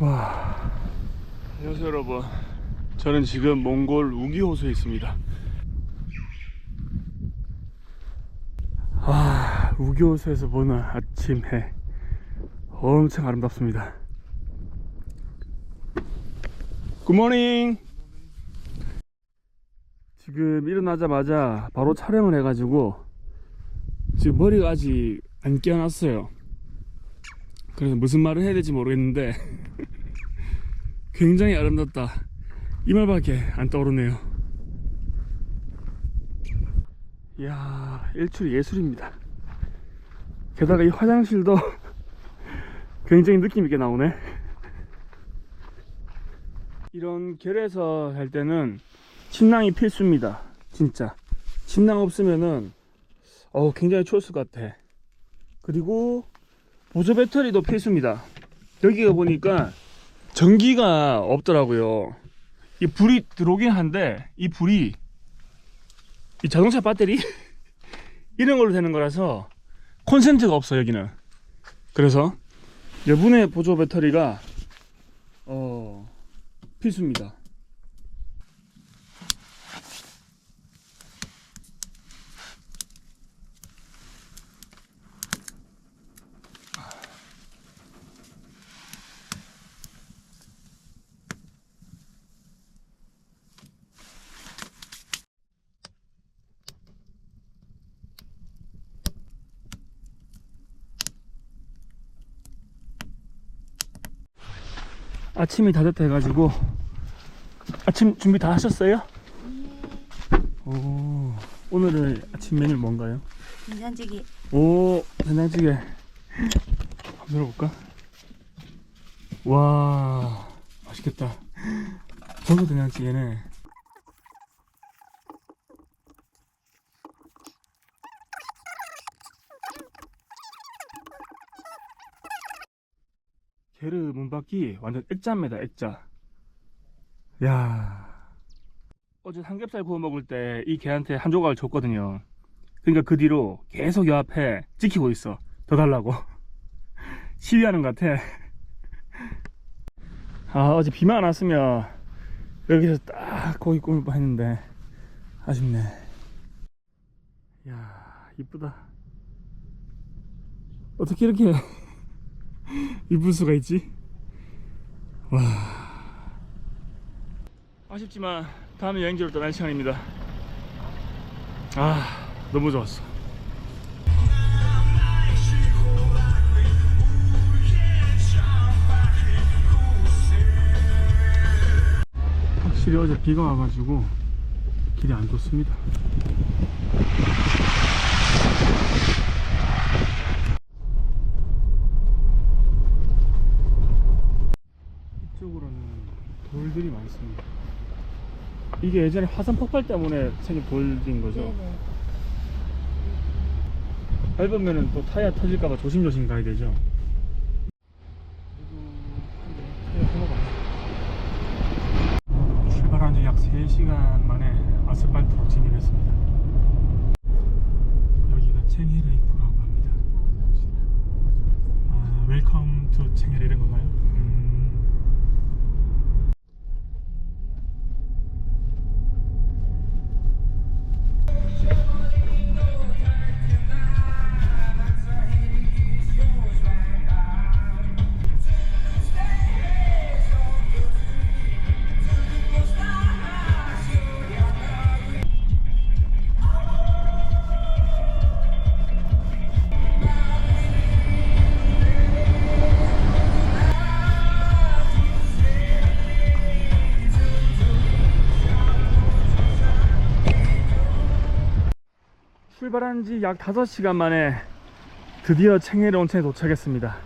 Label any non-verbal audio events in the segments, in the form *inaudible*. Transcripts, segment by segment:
와. 안녕하세요 여러분. 저는 지금 몽골 우기호수에 있습니다. 아, 우기호수에서 보는 아침 해 엄청 아름답습니다. 굿모닝. 지금 일어나자마자 바로 촬영을 해가지고 지금 머리가 아직 안 깨어났어요. 그래서 무슨 말을 해야 될지 모르겠는데 *laughs* 굉장히 아름답다. 이 말밖에 안 떠오르네요. 이야 일출이 예술입니다. 게다가 이 화장실도 *laughs* 굉장히 느낌 있게 나오네. 이런 결에서 할 때는 침낭이 필수입니다. 진짜. 침낭 없으면은 어 굉장히 추웠을 것 같아. 그리고 보조 배터리도 필수입니다. 여기가 보니까 전기가 없더라고요. 이 불이 들어오긴 한데 이 불이 이 자동차 배터리 *laughs* 이런 걸로 되는 거라서 콘센트가 없어 여기는. 그래서 여분의 보조 배터리가 어 필수입니다. 아침이 다 됐다 해가지고 아침 준비 다 하셨어요? 오 오늘의 아침 메뉴 뭔가요? 된장찌개 오 된장찌개 한번 들어볼까? 와 맛있겠다 저거 된장찌개네 게르 문밖이 완전 액자입니다 액자. 야. 어제 삼겹살 구워 먹을 때 이 개한테 한 조각을 줬거든요. 그러니까 그 뒤로 계속 요 앞에 지키고 있어. 더 달라고. *laughs* 시위하는 것 같아. 아 어제 비만 안 왔으면 여기서 딱 고기 구울 뻔 했는데 아쉽네. 야 이쁘다. 어떻게 이렇게 *laughs* 이쁠 수가 있지? 와. 아쉽지만 다음에 여행지로 떠날 시간입니다. 아 너무 좋았어. 확실히 어제 비가 와가지고 길이 안 좋습니다 이쪽으로는 돌들이 많습니다 이게 예전에 화산 폭발 때문에 생긴 돌인 거죠 네네 밟으면은 또 타이어 터질까봐 조심조심 가야 되죠. 출발한 지 약 3시간 만에 아스팔트로 진입했습니다. 여기가 챙해르 입구라고 합니다. 아, 웰컴 투 챙해르 이런 건가요? 음. 출발한 지 약 5시간 만에 드디어 챙해르 온천에 도착했습니다.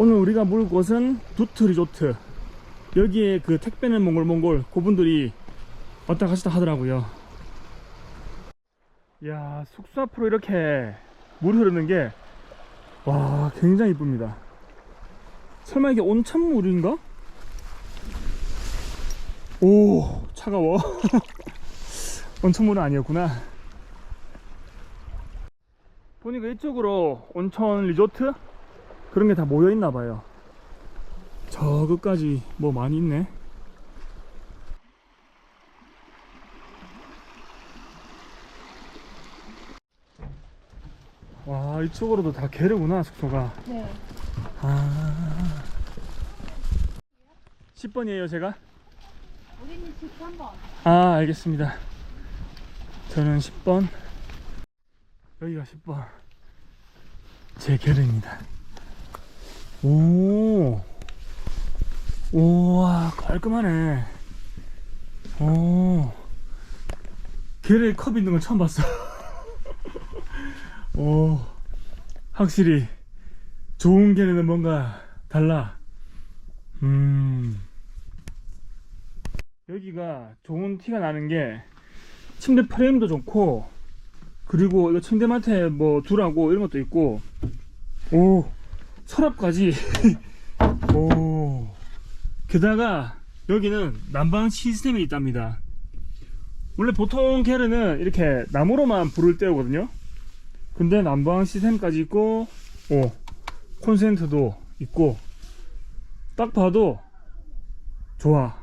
오늘 우리가 물 곳은 두트 리조트. 여기에 그 택배는 몽골몽골 그분들이 왔다 갔다 하더라고요. 야 숙소 앞으로 이렇게 물이 흐르는 게 와 굉장히 이쁩니다. 설마 이게 온천물인가? 오 차가워. *laughs* 온천물은 아니었구나. 보니까 이쪽으로 온천 리조트 그런 게 다 모여 있나 봐요. 저 끝까지 뭐 많이 있네. 와 이쪽으로도 다 개르구나 숙소가. 네. 아. 10번이에요 제가? 우리는 13번. 아 알겠습니다. 저는 10번. 여기가 10번. 제 개르입니다. 오. 우와 깔끔하네. 오. 게르에 컵 있는 건 처음 봤어. *laughs* 오. 확실히 좋은 게르는 뭔가 달라. 음. 여기가 좋은 티가 나는 게 침대 프레임도 좋고 그리고 이거 맡에 뭐 두라고 이런 것도 있고. 오 서랍까지. *laughs* 오. 게다가 여기는 난방 시스템이 있답니다. 원래 보통 게르는 이렇게 나무로만 불을 때우거든요. 근데 난방 시스템까지 있고 오 콘센트도 있고. 딱 봐도 좋아.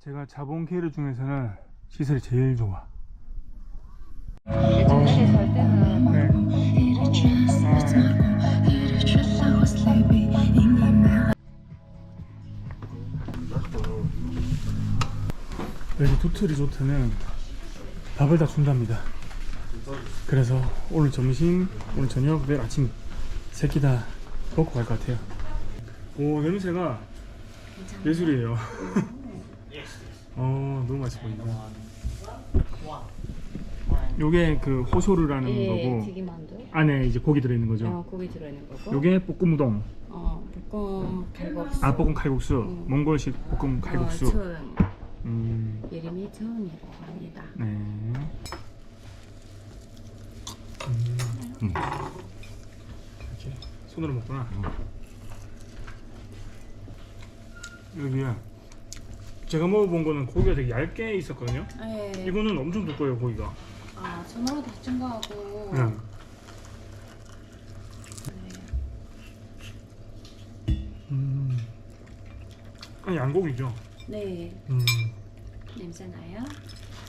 제가 자본 게르 중에서는 시설이 제일 좋아. 네. 여기 두트 리조트는 밥을 다 준답니다. 그래서 오늘 점심, 오늘 저녁, 내일 아침 세끼 다 먹고 갈 것 같아요. 오 냄새가 예술이에요. *laughs* 어 너무 맛있어 보인다. 요게 그 호쇼르라는 예, 거고 튀김만두. 안에 이제 고기 들어있는 거죠. 어, 고기 들어있는 거고. 요게 볶음 우동, 어, 볶음 칼국수. 아 볶음 칼국수, 음. 몽골식 볶음 칼국수. 어, 처음. 음, 이름이 처음이라고 합니다. 네. 음. 이렇게 손으로 먹구나. 여기야. 제가 먹어본 거는 고기가 되게 얇게 있었거든요. 예. 이거는 엄청 두꺼워요 고기가. 아, 전화로 다친 거하고. 그냥 음. 아니 양고기죠. 네. 음. 냄새 나요?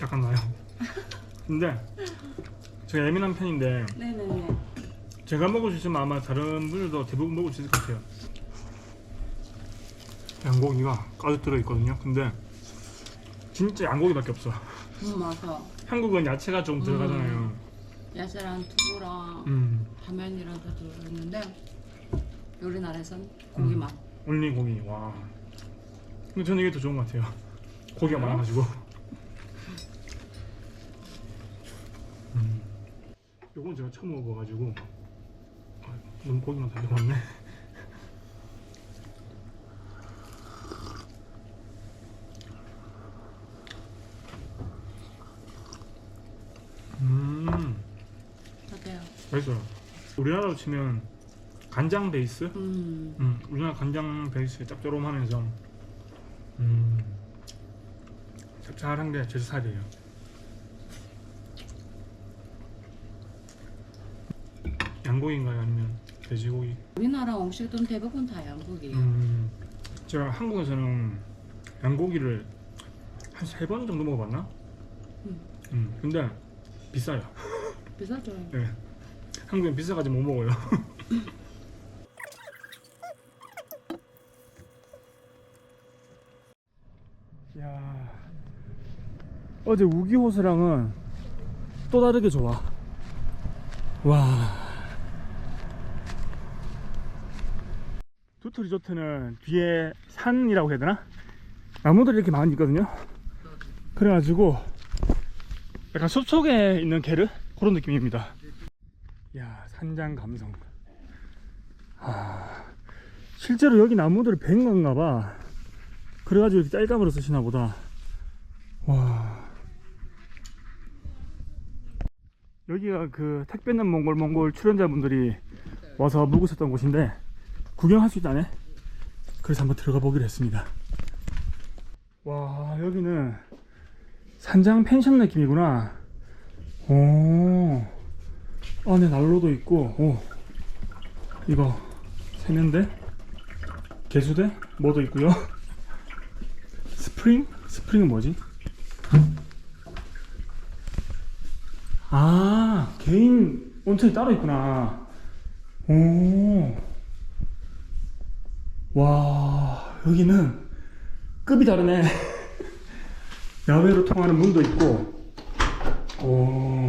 약간 나요. *laughs* 근데 제가 예민한 편인데 네네네. 제가 먹을 수 있으면 아마 다른 분들도 대부분 먹을 수 있을 것 같아요. 양고기가 가득 들어 있거든요. 근데 진짜 양고기밖에 없어. 음, 맞아. 한국은 야채가 좀 들어가잖아요. 야채랑 두부랑 음, 라면이랑 다 들어있는데 우리나라에선 고기만. 올리 고기. 와. 근데 저는 이게 더 좋은 것 같아요. 고기가 많아가지고. *laughs* 음. 요건 제가 처음 먹어봐가지고 아, 너무 고기만 달려왔네. 음, 어때요? 맛 있어요. 우리나라로 치면 간장 베이스? 음. 음, 우리나라 간장 베이스에 짭조름하면서 음, 짭짤한 게 제주 살이에요. 양고기인가요? 아니면 돼지고기? 우리나라 음식은 대부분 다 양고기예요. 음, 제가 한국에서는 양고기를 한 세 번 정도 먹어봤나? 음. 음, 근데 비싸요. 비싸죠. 네. 한국엔 비싸가지고 못 먹어요. *laughs* 야 어제 우기호수랑은 또 다르게 좋아. 와. 두트 리조트는 뒤에 산이라고 해야 되나? 나무들이 이렇게 많이 있거든요. 그래가지고 약간 숲속에 있는 게르 그런 느낌입니다. 야 산장 감성. 아 실제로 여기 나무들을 벤 건가 봐. 그래가지고 이렇게 짤감으로 쓰시나 보다. 와. 여기가 그 택배는 몽골 몽골 출연자분들이 와서 묵으셨던 곳인데 구경할 수 있다네. 그래서 한번 들어가 보기로 했습니다. 와 여기는 산장 펜션 느낌이구나. 오. 안에 난로도 있고, 오. 이거 세면대? 개수대 뭐도 있고요. *laughs* 스프링? 스프링은 뭐지? 아 개인 온천이 따로 있구나. 오. 와 여기는 급이 다르네. *laughs* 야외로 통하는 문도 있고. 오.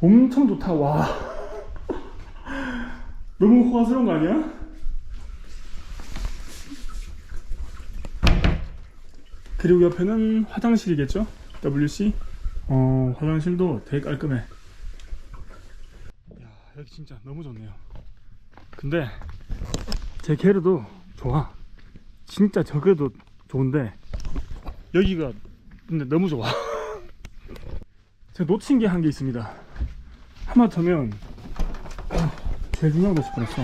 엄청 좋다. 와. 너무 호화스러운 거 아니야? 그리고 옆에는 화장실이겠죠? WC? 어, 화장실도 되게 깔끔해. 야, 여기 진짜 너무 좋네요. 근데 제 게르도 좋아. 진짜 저게도 좋은데 여기가 근데 너무 좋아. *laughs* 제가 놓친 게 한 게 있습니다. 하마터면 어, 제일 중요한 거 싶어했어.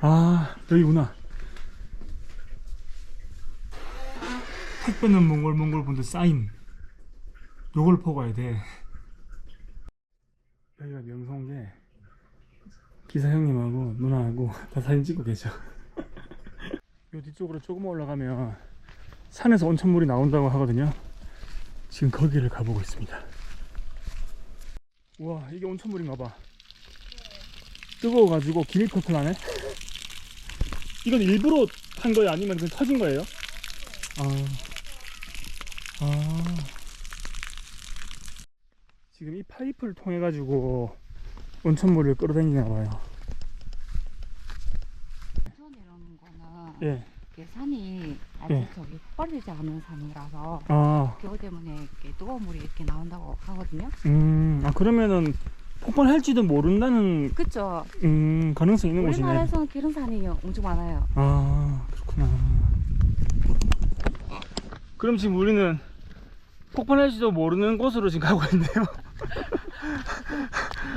아 여기구나. 택배는 몽골 몽골 분들 사인. 요걸 보고 가야 돼. 여기가 명성계 기사 형님하고 누나하고 다 사진 찍고 계셔. 요 뒤쪽으로 조금 올라가면 산에서 온천물이 나온다고 하거든요. 지금 거기를 가보고 있습니다. 우와 이게 온천물인가 봐. 뜨거워가지고 펄펄 나네. 이건 일부러 한 거예요? 아니면 그냥 터진 거예요? 아, 아. 지금 이 파이프를 통해 가지고 온천물을 끌어당기나 봐요. 천이라는 거는 예. 이게 산이 아직 예. 저기 뻘리지 않은 산이라서 아, 그거 때문에 이렇게 뜨거운 물이 이렇게 나온다고 하거든요. 음, 아 그러면은 폭발할지도 모른다는 그쵸? 음 가능성 있는 곳이네. 우리나라에서는 그런 산이 엄청 많아요. 아 그렇구나. 그럼 지금 우리는 폭발할지도 모르는 곳으로 지금 가고 있네요.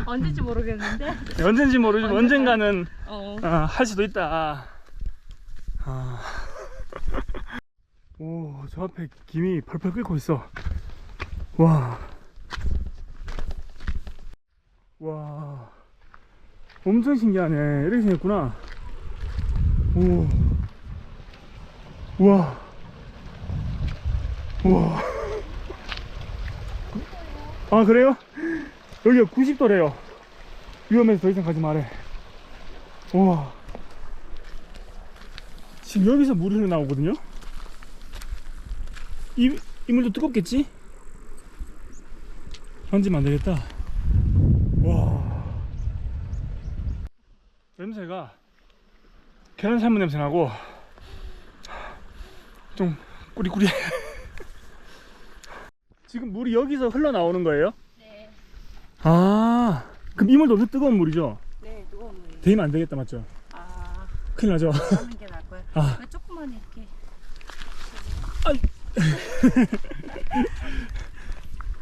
언제인지 모르겠는데. 언젠지 모르지만 언젠가. 언젠가는 어. 아, 할 수도 있다. 아. *laughs* 오, 저 앞에 김이 펄펄 끓고 있어. 와. 와. 엄청 신기하네. 이렇게 생겼구나. 오. 우와. 우와. *laughs* 아, 그래요? 여기가 90도래요. 위험해서 더 이상 가지 말래. 우와. 지금 여기서 물이 흘러나오거든요? 이, 이 물도 뜨겁겠지? 만지면 안 되겠다. 와. 냄새가 계란 삶은 냄새 나고 좀 꾸리꾸리해. *laughs* 지금 물이 여기서 흘러나오는 거예요? 네. 아, 그럼 이 물도 뜨거운 물이죠? 네, 뜨거운 물이. 데이면 안 되겠다, 맞죠? 아, 큰일 나죠? 아. 왜 조금만 이렇게. *laughs*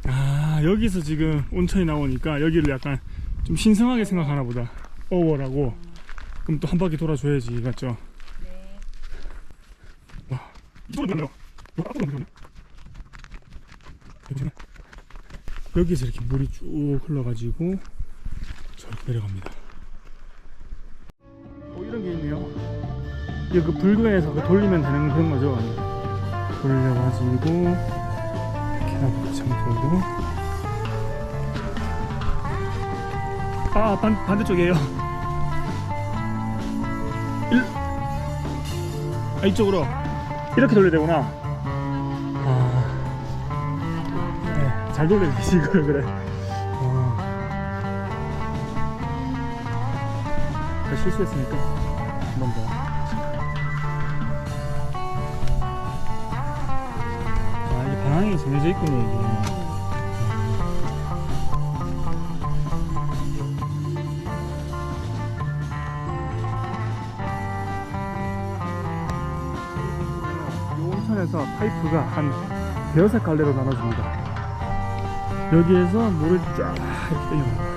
아 여기서 지금 온천이 나오니까 여기를 약간 좀 신성하게 생각하나 보다 어워라고 그럼 또 한 바퀴 돌아줘야지 맞죠? 네. 이쪽으로 가네요 여기서 이렇게 물이 쭉 흘러가지고 저렇게 내려갑니다 이게 그 불교에서 그 돌리면 되는 그런 거죠 돌려가지고 이렇게 하고 참 돌고. 아 반, 반대쪽이에요. 일... 아 이쪽으로. 이렇게 돌려야 되구나. 아... 네, 잘 이걸 그래. 어... 그 실수했으니까. 한번 더. 방향이 정해져 있군요 이게 이 온천에서 파이프가 한 대여섯 갈래로 나눠집니다. 여기에서 물을 쫙 떼요.